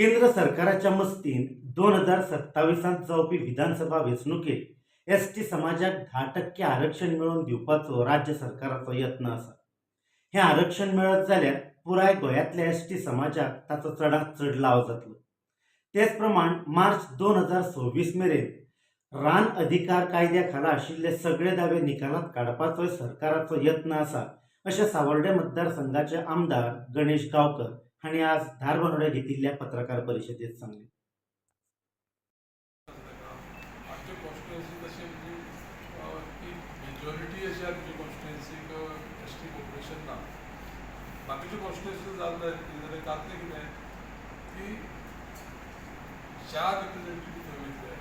केंद्र सरकाराच्या मस्तीन दोन हजार सत्तावीसांत जावपी विधानसभा वेंचणुकेत एस टी समाजाक धा टक्के आरक्षण मेळोवन दिवपाचो राज्य सरकाराचो यत्न आसा हें आरक्षण मेळत जाल्यार पुराय गोंयांतल्या एस टी समाजाक ताचो चडांत चड लाव जातलो तेच प्रमाण मार्च दोन हजार सव्वीस मेरेन रान अधिकार कायद्या खाला आशिल्ले सगळे दावे निकालांत काडपाचोय सरकाराचो यत्न आसा अशें सावर्डे मतदारसंघाचे आमदार गणेश गांवकर आणि आज धारबांदोड्या घेतिल्ल्या पत्रकार परिशदेंत सांगले. आमचे कॉन्स्टिट्युएन्सी तशें म्हणजे अ, की मेजॉरिटी अशी आमची कॉन्स्टिट्युएन्सीक एस टी पॉप्युलेशन ना बाकीचे कॉन्स्टिट्युएन्सी जाल्ले जाल्यार जातलें कितें की चार रिप्रेझेंटेटीव थंय वयतले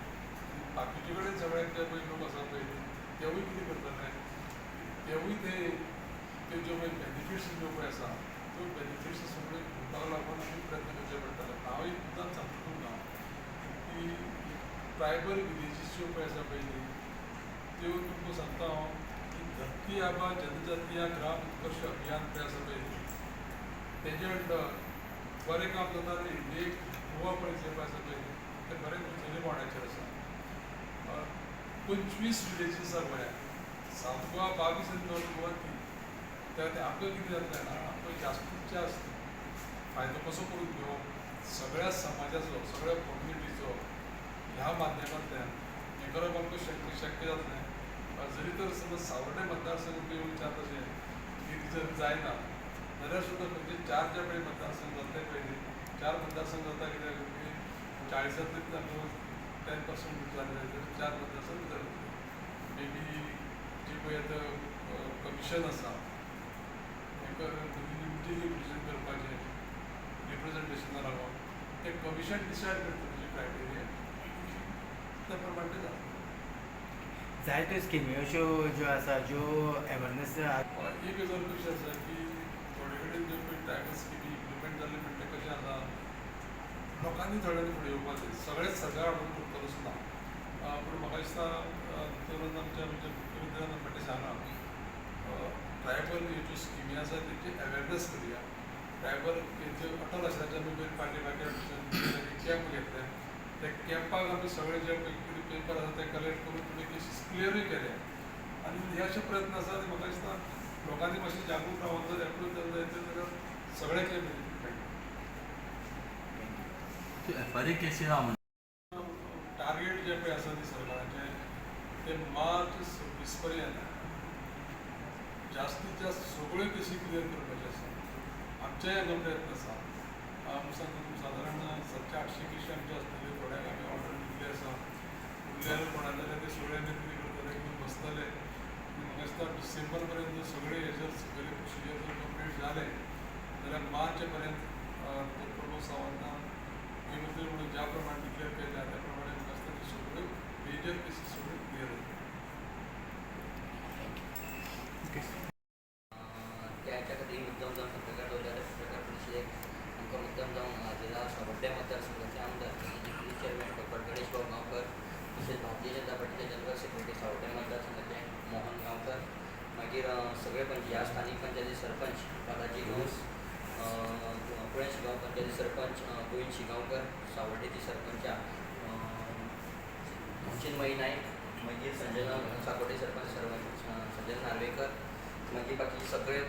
बाकीचे कडेन सगळ्याक जे पळय लोक आसा पळय तेवूय कितें करतले तेवूय ते ते ज्यो पळय बेनिफिट्स ज्यो पळय आसा त्यो बेनिफिट्स सगळे घेवपाक लागून आमी प्रयत्न करचे पडटले हांव एक मुद्दाम सांगता तुमकां की ट्रायबल विलेजीस ज्यो पळय आसा पयली त्यो तुमकां सांगता हांव की धरती आबा जनजातीय ग्राम उत्कर्श अभियान पळय आसा पळय तेजे अंडर बरें काम जाता आनी इंडियेक गोवा पळय आसा पळय ते बरें उंचेल्या वाड्याचेर आसा पंचवीस विलेजीस आसा गोंयांत सावथ गोवा बावीस आनी नॉर्थ गोवा तीन. त्या ते आमकां कितें जातलें ना जास्तीत जास्त फायदो कसो करून घेवप सगळ्या समाजाचो सगळ्या कम्युनिटीचो ह्या माध्यमांतल्यान हें करप आमकां शक्य शक्य जातलें जरी तर समज सावर्डे मतदारसंघ तुवें विचारता तशें की जर जायना जाल्यार सुद्दां म्हणजे चार ज्या पळय मतदारसंघ जातले पयलीं चार मतदारसंघ जाता कित्याक की चाळीसांतलीच आमी टेन पर्संट जाले चार मतदारसंघ जातले मे बी जी पळय आतां कमिशन आसा हें कम्युनिटी रिप्रेझेंट करपाचें रिप्रेझेंटेशनार रावप ते कमिशन डिसायड करता तेजे क्रायटेरिया त्या प्रमाणे जाता. जायत्यो स्किमी अश्यो ज्यो आसा ज्यो अवेरनेस एक गजाल कशी आसा की थोडे कडेन ज्यो ट्रायबल स्किमी इम्प्लिमेंट जाल्ले म्हणटा तें कशें आसा लोकांनी थोड्यांनी फुडें येवपाक जाय सगळेच सरकार हाडून करतलो सुद्दां अं, पूण म्हाका दिसता तरुण आमच्या म्हणजे मुख्यमंत्र्यान म्हणटा सांगा ट्रायबल ज्यो स्किमी आसा तेची अवेरनेस करया. ट्रायबल हेच्यो अटल आसल्याच्या आमी पार्टी पार्टी कॅम्प घेतले त्या कॅम्पाक आमी सगळे जे पेपर आसा ते कलेक्ट करून तुमी केसीस क्लियरूय केले आनी हे अशे प्रयत्न आसा ते म्हाका दिसता लोकांनी मातशें जागृत रावून जर एप्रूव केलें जायत जाल्यार सगळ्याक एफआरए केसी हा टार्गेट जे पळय आसा न्ही सरकाराचे ते मार्च सव्वीस पर्यंत. जास्तीत जास्त सगळ्यो पेशी क्लियर करपाचे आसा आमच्या हांगा प्रयत्न आसा हांव सादारण सातशे आठशे केसी आमचे आसतले थोड्याक आमी ऑर्डर दिल्ली आसा उरलेले कोणा जाल्यार ते सगळ्यांनी कितें करतले की बसतले आनी म्हाका दिसता डिसेंबर पर्यंत सगळे हेजर सगळे प्रोसिजर जर कंप्लीट जाले जाल्यार मार्च पर्यंत प्रमोद सावंतान हे म्हणून ज्या प्रमाणे डिक्लेअर केल्या त्या प्रमाणे म्हाका दिसता सगळ्यो मेजर केसीस सगळ्यो क्लियर जातल्यो त्याच्या खातीर मुद्दम जावन पत्रकार दवरल्यार पत्रकार परिशदेक म्हणजे आमकां मुद्दम जावन जिल्हा सावड्ड्या मतदारसंघाचे आमदार डिप्युटी चेअरमॅन डॉक्टर गणेश भाऊ गांवकर तशेंच भारतीय जनता पार्टीचे जनरल सेक्रेटरी सावड्ड्या मतदारसंघाचे मोहन गांवकर मागीर सगळे पंच ह्या स्थानीक पंचायती सरपंच बालाजी गांवस कुळें शिगांव पंचायती सरपंच अ, गोविंद शिगांवकर सावड्डेची सरपंचा चिन्मयी नाईक मागीर संजना साकोडे सरपंच सरपंच अ, संजय नार्वेकर मागीर बाकी सगळे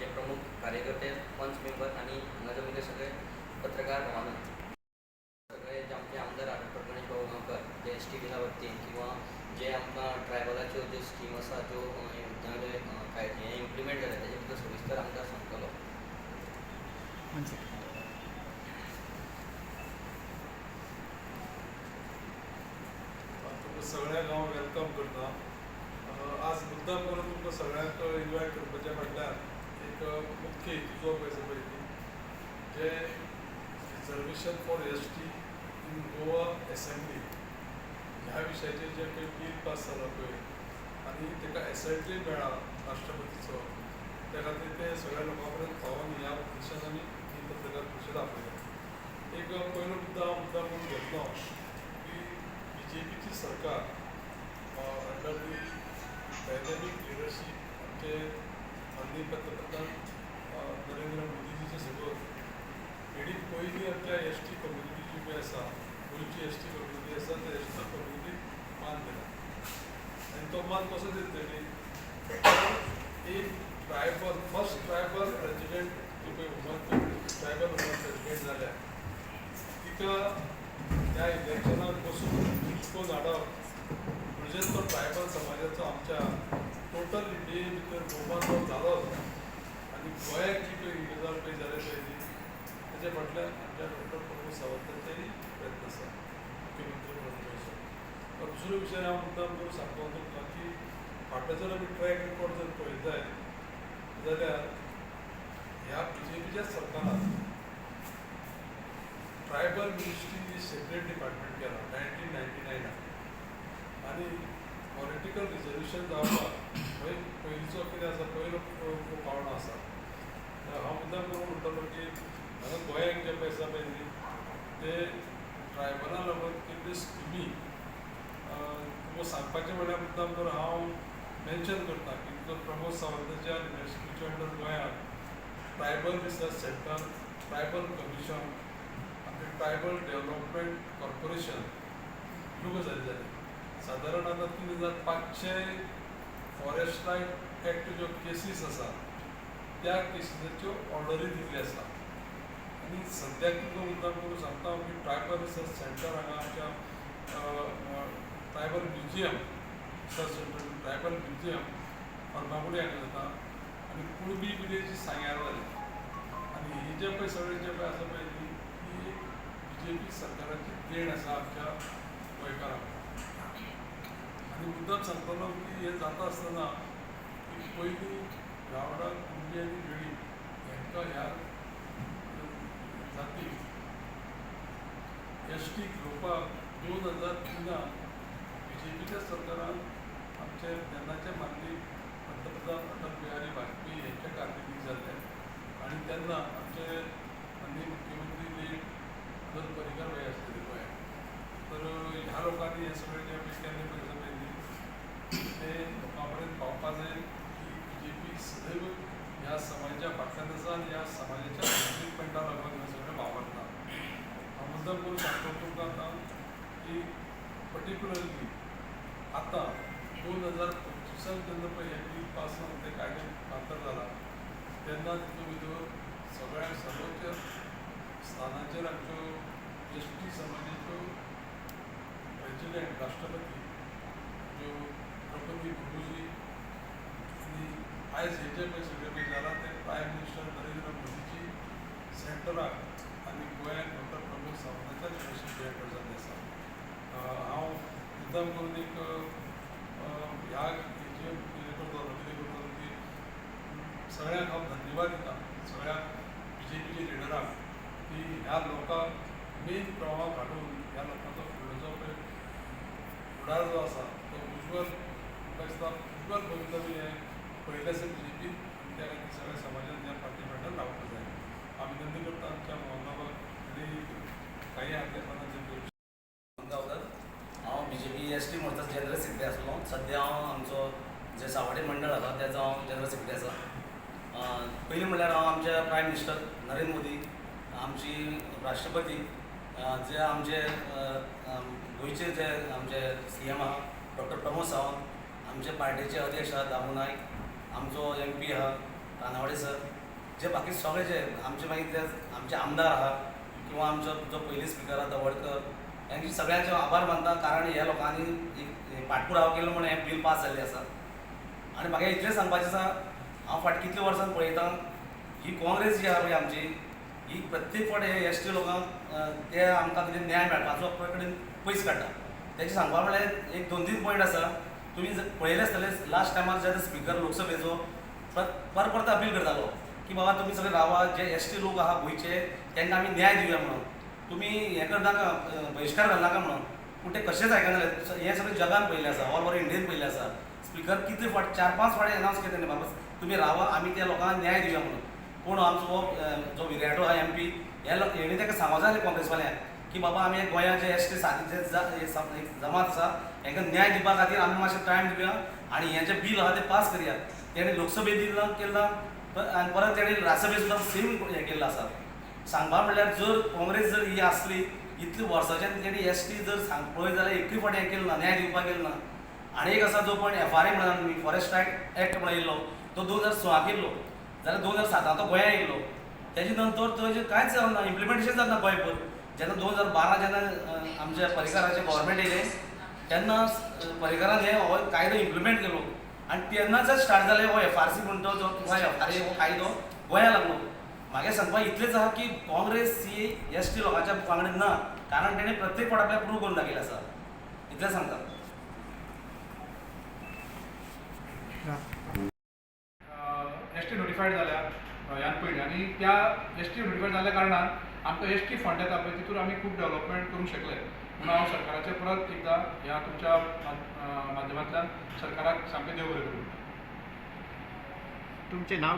जे प्रमुख कार्यकर्ते पंच मेंबर आनी हांगाचे मुगे सगळे पत्रकार भवन सगळे जे आमचे आमदार गणेश भाऊ गांवकर जे एस टी बिला वतीन किंवा जे आमकां ट्रायबलाच्यो ज्यो स्कीम आसा ज्यो हे इम्प्लिमेंट जाल्या तेजे बद्दल सविस्तर आमकां सांगतलो सगळ्यांक हांव वेलकम करता. आज मुद्दाम करून तुमकां सगळ्यांक इन्वायट करपाचें म्हटल्यार एक मुख्य हेतूचो पळय आसा पळय जे reservation for S T in Goa assembly ह्या विशयाचेर जे पळय बील पास जाला पळय आनी ताका एसेंब्ली मेळ्ळा राष्ट्रपतीचो त्या खातीर ते सगळ्या लोकां पर्यंत पावोन ह्या उद्देशान आमी ही पत्रकार परिशद आपयल्या एक पयलो मुद्दा हांव मुद्दा म्हणून घेतलो की बी जे पीची सरकार अंडर दी डायनॅमिक लिडरशिप आमचे माननीय पंतप्रधान नरेंद्र मोदीजीचे सपोर्ट एडी पयलीं आमच्या एस टी कम्युनिटी जी पळय आसा गोंयची एस टी कम्युनिटी आसा त्या एस टी कम्युनिटीक मान दिला आनी तो मान कसो दितली एक ट्रायबल फर्स्ट ट्रायबल प्रेजिडेंट जी पळय वुमन ट्रायबल वुमन प्रेजिडेंट जाल्या तिका त्या इलेक्शनाक बसून जिखून हाडप विशेषतः तो ट्रायबल समाजाचो आमच्या टोटल इंडिये भितर भोवमान जो जालो आनी गोंयाक जी पळय रिजल्ट पळय जाले पळय न्ही. फाटल्यान आमच्या डॉक्टर प्रमोद सावंताचेय प्रयत्न आसा मुख्यमंत्री म्हणून आसा दुसरो विशय हांव मुद्दाम करून सांगपाक सोदतां की फाटलो जर आमी ट्रॅक रिकॉर्ड जर पळयताय जाल्यार ह्या बी जे पीच्या सरकारान ट्रायबल मिनिस्ट्री सेपरेट डिपार्टमेंट केला नायन्टीन नायन्टी नायनाक आनी पॉलिटिकल रिजर्वेशन जावपाक पय पयलींचो कितें आसा पयलो पावणो आसा हांव मुद्दाम करून म्हणटलो की हांगा गोंयाक जे पळय आसा पळय न्ही ते ट्रायबला लागून कितल्यो स्किमी तुका सांगपाचें म्हळ्यार मुद्दाम करून हांव मेन्शन करता की तुका प्रमोद सावंताच्या युनिवर्सिटीच्या अंडर गोंयांत tribal research centre tribal commission आनी ट्रायबल डेव्हलपमेंट कॉर्पोरेशन ह्यो गजाली जाल्यो सादारण आतां तीन हजार पांचशे फॉरेस्ट रायट एक्ट ज्यो केसीस आसा त्या केसीसाच्यो ऑर्डरी दिल्ली आसा आनी सद्याक तुका मुद्दाम करून सांगता हांव की ट्रायबल रिसर्च सेंटर हांगा आमच्या tribal museum research centre tribal museum Farmagudi हांगा जाता आनी कुणबी विलेज सांग्यार जाली आनी हे जे पळय सगळे जे पळय आसा पळय ती ही बी जे पी सरकाराची देण आसा आमच्या गोंयकारांक मुद्दाम सांगतलो की हे जाता आसतना की पयलीं गावडा कुणबी आनी वेळी हांकां ह्या जाती एस टी घेवपाक दोन हजार तिनाक बी जे पीच्या सरकारान आमचे तेन्नाचे माननीय पंतप्रधान अटल बिहारी वाजपेयी यांच्या कारकिर्दीत जाल्ले आनी तेन्ना आमचे माननीय मुख्यमंत्री लेट अनंत पर्रीकर भाई आसलेले पळय तर ह्या लोकांनी हे सगळे जे आमी केल्ले पळय आसा पळय न्ही ते लोकां पर्यंत पावपा जाय की बी जे पी सदैव ह्या समाजाच्या फाटल्यान आसा आनी ह्या समाजाच्या डेव्हलपमेंटा लागून हे सगळें वावरता हांव मुद्दाम करून तुमकां आतां की पर्टिक्युलरली आतां दोन हजार पंचवीसान जेन्ना पळय हे पास जावन ते कायदे पात्र जाला तेन्ना तितून भितर सगळ्या सर्वोच्च स्थानाचेर आमच्यो एस टी समाजाच्यो प्रेसिडेंट राष्ट्रपती आयज हे जे पळय सगळे ते प्रायम मिनिस्टर नरेंद्र मोदीची सेंटराक आनी गोंयांत डॉक्टर प्रमोद सावंताच्या युनिवर्सिटी हेड आसा हांव मुद्दाम करून एक ह्या हेचे हें करतलो कितें करतलो की सगळ्यांक हांव धन्यवाद दिता. सगळ्या बी जे पीचे लिडरांक की ह्या लोकांक मेन प्रभाव हाडून ह्या लोकांचो फुडें जो पळय फुडार जो आसा तो उज्वल म्हाका दिसता उज्वल भवितव्य हें पयलें आसा बी जे पी त्या सगळ्या समाजान या पार्टी फाटल्यान रावपाक जाय हांव करतो करता आमच्या मोहनाबाद काही आदलेपणाचे गांवकर हांव B J P S T मोर्चाचो general secretary आसलो सद्या हांव आमचो जे सावडे मंडळ आसा तेजो हांव जनरल सेक्रेटरी आसा पयलीं म्हणल्यार हांव आमचे प्रायम मिनिस्टर नरेंद्र मोदी आमची राष्ट्रपती जे आमचे गोंयचे जे आमचे सी एम आहा डॉक्टर प्रमोद सावंत आमचे पार्टीचे अध्यक्ष आहा दामू नायक आमचो एम पी आहा कानावडे सर जे बाकी सगळे जे आमचे मागीर ते आमचे आमदार आहा किंवा आमचो जो पयली स्पिकर आहा दवडकर यांचे सगळ्यांचे आभार मानता कारण ह्या लोकांनी एक- केलो म्हणून हें बील पास जाल्लें आसा आनी म्हाका इतलें सांगपाचें आसा हांव फाट कितले वर्सान पळयतां ही काँग्रेस जी आहा पळय आमची ही प्रत्येक फावट हे एस टी लोकांक ते आमकां कितें न्याय मेळपाचो कडेन पयस काडटा. तेचे सांगपा म्हळ्यार एक दोन तीन पॉयंट आसा तुमी जर पळयले आसतले लास्ट टायमार जे स्पिकर लोकसभेचो पर परत अपील करतालो की बाबा तुमी सगळे रावा जे एस टी लोक आहा गोंयचे तांकां आमी न्याय दिवया म्हणून. तुमी हें करनाका अं, बहिष्कार घालनाका म्हणून? पूण ते कशेंच आयकना जालें हें सगळें जगान पयलें आसा ऑल ओवर इंडियेन पयलें आसा स्पिकर कितले फावट चार पांच फाटी अनावन्स केले तेणें बाबा तुमी रावा आमी त्या लोकांक न्याय दिवया म्हणून. पूण आमचो हो जो विराटो आहा एम पी हे लोक हेणी ताका सांगो जाय काँग्रेसवाल्यांक की बाबा आमी गोंया जे एस टी सादी जमात आसा हेका न्याय दिवपा खातीर आमी मातशें टायम दिवया आनी हें जें बील आहा तें पास करया तेणें लोकसभेत दिलां केलां आनी परत तेणें राज्यसभेत सुद्दां सेम हें केल्लो आसा सांगपा म्हणल्यार जर काँग्रेस जर ही आसली इतली वर्साच्यान तेणी एस टी जर सांग पळय जाल्यार एकूय फावटी हें केलें ना न्याय दिवपाक गेलो ना आनी एक आसा जो पण एफ आर ए म्हणून तुमी फॉरेस्ट एक्ट एक्ट म्हणून येयल्लो तो दोन हजार सोळाक येयल्लो जाल्यार दोन हजार सातांत तो येयलो येयल्लो तेजे नंतर तो कांयच जावना इम्प्लिमेंटेशन जाता गोंयभर जेन्ना दोन हजार बारा जेन्ना आमच्या परिकाराचे गव्हर्मेंट येले तेन्ना अं, हे हो, हो कायदो इम्प्लिमेंट केलो. आनी तेन्नाच स्टार्ट जाले हो एफ आर सी म्हणटा जो किंवा एफ आर ए हो कायदो गोंया लागलो. म्हागे सांगपाक इतलेंच आहा की काँग्रेस ही एस टी लोकांच्या वांगडा ना कारण तेणे प्रत्येक फावट आपल्याक प्रूव करून दाखयलें आसा इतलें सांगता एस टी नोटिफायड जाल्या ह्यान पयलीं आनी त्या एस टी नोटिफायड जाल्ल्या कारणान आमकां एस टी फंड येता पळय तितून आमी खूब डेव्हलपमेंट करूंक शकले म्हणून हांव सरकाराचे परत एकदां ह्या तुमच्या माध्यमांतल्यान सरकाराक सामकें देव बरें करूं तुमचें नांव?